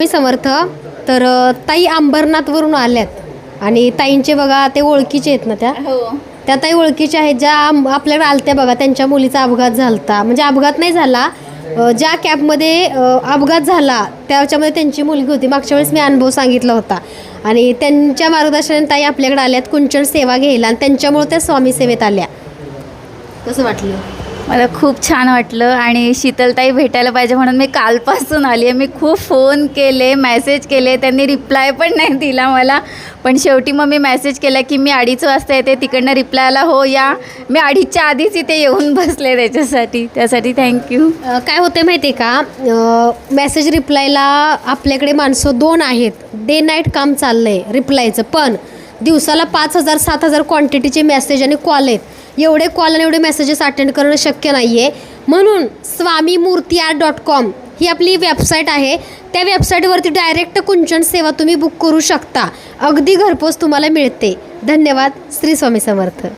मी समर्थ. तर ताई अंबरनाथवरून आल्यात. आणि ताईंचे बघा ते ओळखीचे आहेत ना त्या? हो. त्या ताई ओळखीच्या आहेत ज्या आपल्याकडे आलत्या बघा त्यांच्या मुलीचा अपघात झालता. म्हणजे अपघात नाही झाला ज्या कॅबमध्ये अपघात झाला त्याच्यामध्ये त्यांची मुलगी होती. मागच्या वेळेस मी अनुभव सांगितला होता. आणि त्यांच्या मार्गदर्शनाने ताई आपल्याकडे आल्यात कुंचन सेवा घ्यायला. आणि त्यांच्यामुळे त्या स्वामी सेवेत आल्या. कसं वाटलं? मला खूप छान वाटलं आणि शीतलताई भेटायला पाहिजे म्हणून मी कालपासून आली आहे. मी खूप फोन केले मेसेज केले त्यांनी रिप्लाय पण नाही दिला मला. पण शेवटी मग मी मेसेज केला की मी अडीच वाजता येते तिकडनं रिप्लाय आला हो या. मी अडीचच्या आधीच इथे येऊन बसले त्याच्यासाठी. त्यासाठी थँक्यू काय होते माहिती आहे का मेसेज रिप्लायला आपल्याकडे माणसं दोन आहेत. डे नाईट काम चाललं आहे रिप्लायचं पण दिवसाला पाच हजार सात हजार क्वांटिटीचे मेसेज आणि कॉल आहेत. एवढे कॉल आणि एवढे मेसेजेस अटेंड करणं शक्य नाही आहे म्हणून स्वामी मूर्ती आर डॉट कॉम ही आपली वेबसाईट आहे. त्या वेबसाईटवरती डायरेक्ट कुंचन सेवा तुम्ही बुक करू शकता. अगदी घरपोच तुम्हाला मिळते. धन्यवाद. श्री स्वामी समर्थ.